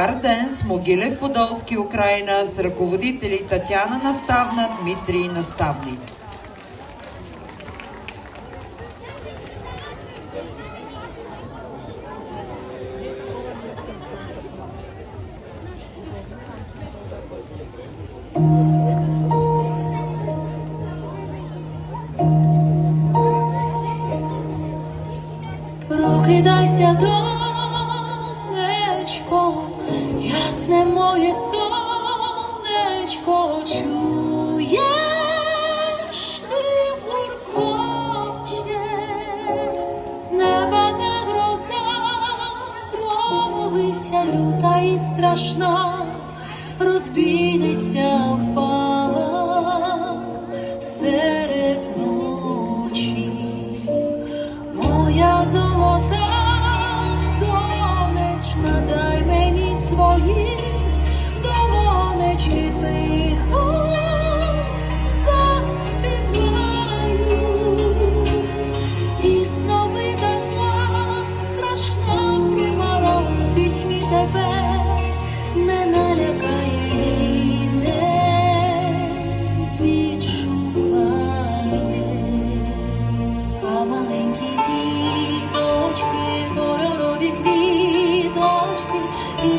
Арденс, Могилев, Подолски, Украина с ръководители Татяна Наставна, Дмитрий Наставник. Прокидайся, донечко, ясне моє сонечко, чуєш, рів з неба не гроза, громовиця люта і страшна, розбійниця впала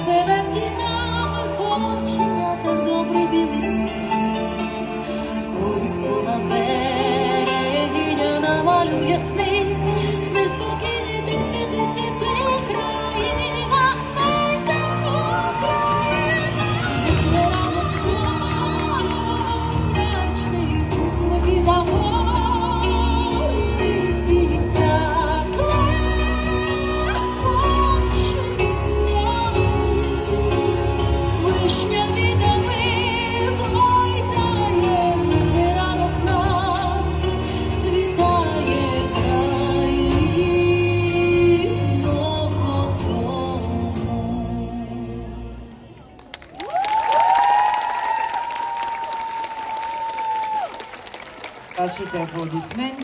і в та виховчення, так добрий білий світ. Колискова берегиня намалює сни Вашите аплодисменти.